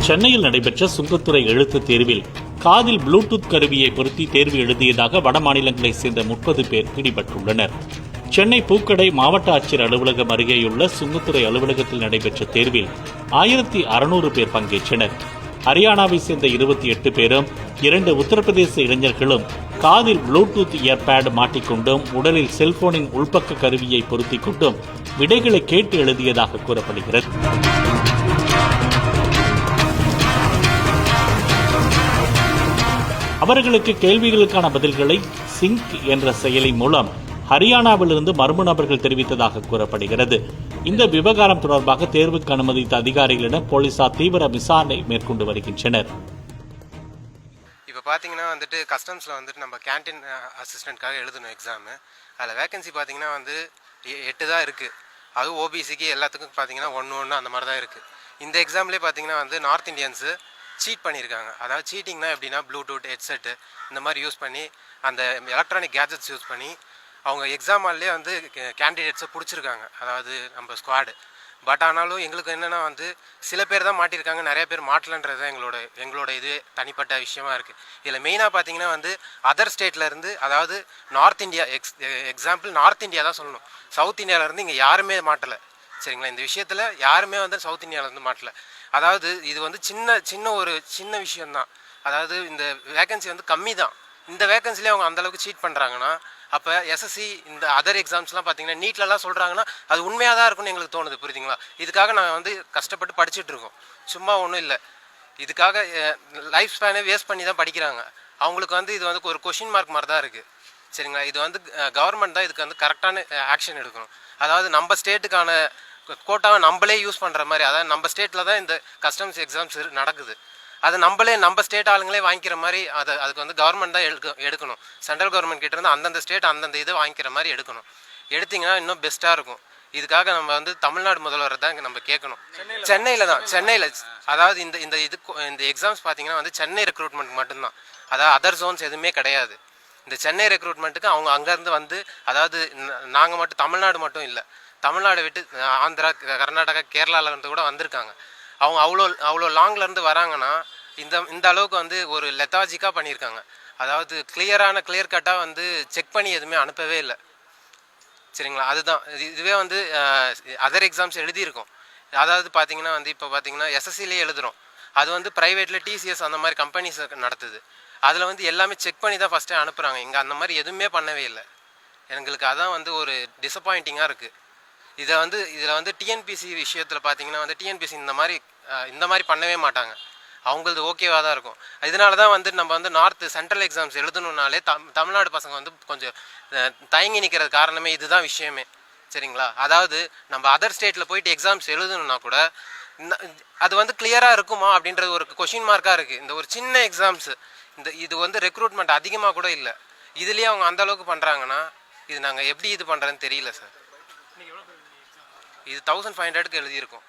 சென்னையில் நடைபெற்ற சுங்கத்துறை எழுத்துத் தேர்வில் காதில் ப்ளூடூத் கருவியை பொருத்தி தேர்வு எழுதியதாக வட மாநிலங்களைச் சேர்ந்த முப்பது பேர் பிடிபட்டுள்ளனர். சென்னை பூக்கடை மாவட்ட ஆட்சியர் அலுவலகம் அருகேயுள்ள சுங்கத்துறை அலுவலகத்தில் நடைபெற்ற தேர்வில் ஆயிரத்தி அறுநூறு பேர் பங்கேற்றனர். ஹரியானாவை சேர்ந்த இருபத்தி எட்டு பேரும் இரண்டு உத்தரப்பிரதேச இளைஞர்களும் காதில் ப்ளூடூத் இயர்பேட் மாட்டிக்கொண்டும் உடலில் செல்போனின் உள்பக்க கருவியை பொருத்திக் கொண்டும் விடைகளை கேட்டு எழுதியதாக கூறப்படுகிறது. அவர்களுக்கு கேள்விகளுக்கான பதில்களை சிங்க் என்ற செயலி மூலம் ஹரியானாவிலிருந்து மர்ம நபர்கள் தெரிவித்ததாக கூறப்படுகிறது. இந்த விவகாரம் தொடர்பாக தேர்வுக்கு அனுமதித்த அதிகாரிகளிடம் போலீசார் தீவிர விசாரணை மேற்கொண்டு வருகின்றனர். இப்போ பார்த்தீங்கன்னா வந்துட்டு கஸ்டம்ஸில் வந்துட்டு நம்ம கேண்டீன் அசிஸ்டண்ட்காக எழுதணும் எக்ஸாமு அதில் வேகன்சி பார்த்தீங்கன்னா வந்து எ- எட்டு தான் இருக்குது அதுவும் ஓபிசிக்கு எல்லாத்துக்கும் பார்த்தீங்கன்னா ஒன்று ஒன்று அந்த மாதிரி தான் இருக்குது இந்த எக்ஸாம்லேயே பார்த்தீங்கன்னா வந்து நார்த் இந்தியன்ஸு சீட் பண்ணியிருக்காங்க. அதாவது சீட்டிங்னா எப்படின்னா ப்ளூடூத் ஹெட்செட்டு இந்த மாதிரி யூஸ் பண்ணி அந்த எலக்ட்ரானிக் கேஜெட்ஸ் யூஸ் பண்ணி அவங்க எக்ஸாம் ஹால்லே வந்து கேண்டிடேட்ஸை பிடிச்சிருக்காங்க. அதாவது நம்ம ஸ்குவாடு பட் ஆனாலும் எங்களுக்கு என்னென்னா வந்து சில பேர் தான் மாட்டியிருக்காங்க நிறைய பேர் மாட்டலன்றது தான் எங்களோட எங்களோட இது தனிப்பட்ட விஷயமா இருக்குது இதில் மெயினாக பார்த்தீங்கன்னா வந்து அதர் ஸ்டேட்லேருந்து அதாவது north India ex example north India தான் சொல்லணும். சவுத் இந்தியாவிலேருந்து இங்கே யாருமே மாட்டலை. சரிங்களா? இந்த விஷயத்தில் யாருமே வந்து சவுத் இந்தியாவிலேருந்து மாட்டலை. அதாவது இது வந்து சின்ன சின்ன ஒரு சின்ன விஷயம்தான். அதாவது இந்த வேகன்சி வந்து கம்மி தான் இந்த வேகன்சிலே அவங்க அந்தளவுக்கு சீட் பண்ணுறாங்கன்னா அப்போ எஸ்எஸ்சி இந்த அதர் எக்ஸாம்ஸ்லாம் பார்த்தீங்கன்னா நீட்லலாம் சொல்கிறாங்கன்னா அது உண்மையாக தான் இருக்கும்னு எங்களுக்கு தோணுது புரியுதுங்களா? இதுக்காக நாங்கள் வந்து கஷ்டப்பட்டு படிச்சுட்டு இருக்கோம். சும்மா ஒன்றும் இல்லை. இதுக்காக லைஃப் ஸ்பேனே வேஸ்ட் பண்ணி தான் படிக்கிறாங்க. அவங்களுக்கு வந்து இது வந்து ஒரு கொஷின் மார்க் மாதிரி தான் இருக்குது சரிங்களா? இது வந்து கவர்மெண்ட் தான் இதுக்கு வந்து கரெக்டான ஆக்ஷன் எடுக்கணும். அதாவது நம்ம ஸ்டேட்டுக்கான கோட்டாவை நம்மளே யூஸ் பண்ணுற மாதிரி அதாவது நம்ம ஸ்டேட்டில் தான் இந்த கஸ்டம்ஸ் எக்ஸாம்ஸ் நடக்குது. அது நம்மளே நம்ம ஸ்டேட் ஆளுங்களே வாங்கிக்கிற மாதிரி அதை அதுக்கு வந்து கவர்மெண்ட் தான் எடுக்க எடுக்கணும். சென்ட்ரல் கவர்மெண்ட் கிட்ட இருந்து அந்தந்த ஸ்டேட் அந்தந்த இதை வாங்கிக்கிற மாதிரி எடுக்கணும். எடுத்தீங்கன்னா இன்னும் பெஸ்ட்டாக இருக்கும். இதுக்காக நம்ம வந்து தமிழ்நாடு முதல்வர் தான் இங்க நம்ம கேட்கணும். சென்னையில் தான். சென்னையில் அதாவது இந்த இந்த இது இந்த எக்ஸாம்ஸ் பார்த்தீங்கன்னா வந்து சென்னை ரெக்ரூட்மெண்ட் மட்டும்தான். அதாவது அதர் ஜோன்ஸ் எதுவுமே கிடையாது. இந்த சென்னை ரெக்ரூட்மெண்ட்டுக்கு அவங்க அங்கேருந்து வந்து அதாவது நாங்கள் மட்டும் தமிழ்நாடு மட்டும் இல்லை தமிழ்நாடு விட்டு ஆந்திரா க- கர்நாடகா கேரளாவிலேருந்து இருந்து கூட வந்திருக்காங்க. அவங்க அவ்வளோ அவ்வளோ லாங்லேருந்து வராங்கன்னா இந்த இந்த அளவுக்கு வந்து ஒரு லெத்தாஜிக்காக பண்ணியிருக்காங்க. அதாவது கிளியரான கிளியர் கட்டாக வந்து செக் பண்ணி எதுவுமே அனுப்பவே இல்லை. சரிங்களா? அதுதான். இதுவே வந்து அதர் எக்ஸாம்ஸ் எழுதியிருக்கோம். அதாவது பார்த்தீங்கன்னா வந்து இப்போ பார்த்தீங்கன்னா எஸ்எஸ்சிலே எழுதுகிறோம் அது வந்து ப்ரைவேட்டில் டிசிஎஸ் அந்த மாதிரி கம்பெனிஸ் நடத்துது. அதில் வந்து எல்லாமே செக் பண்ணி தான் ஃபஸ்ட்டே அனுப்புகிறாங்க இங்கே அந்த மாதிரி எதுவுமே பண்ணவே இல்லை. எங்களுக்கு அதான் வந்து ஒரு டிசப்பாயிண்டிங்காக இருக்குது இதை வந்து இதில் வந்து டிஎன்பிசி விஷயத்தில் பார்த்தீங்கன்னா வந்து டிஎன்பிசி இந்த மாதிரி இந்த மாதிரி பண்ணவே மாட்டாங்க. அவங்களது ஓகேவாக தான் இருக்கும். இதனால தான் வந்து நம்ம வந்து நார்த்து சென்ட்ரல் எக்ஸாம்ஸ் எழுதணுன்னாலே தம் தமிழ்நாடு பசங்க வந்து கொஞ்சம் தயங்கி நிற்கிறது காரணமே இதுதான் விஷயமே. சரிங்களா? அதாவது நம்ம அதர் ஸ்டேட்டில் போயிட்டு எக்ஸாம்ஸ் எழுதணுன்னா கூட அது வந்து கிளியராக இருக்குமா அப்படின்றது ஒரு கொஷின் மார்க்காக இருக்குது இந்த ஒரு சின்ன எக்ஸாம்ஸ் இந்த இது வந்து ரெக்ரூட்மெண்ட் அதிகமாக கூட இல்லை. இதுலேயே அவங்க அந்த அளவுக்கு பண்ணுறாங்கன்னா இது நாங்கள் எப்படி இது பண்ணுறதுன்னு தெரியல சார் இது தௌசண்ட் ஃபைவ் ஹண்ட்ரடுக்கு எழுதியிருக்கோம்.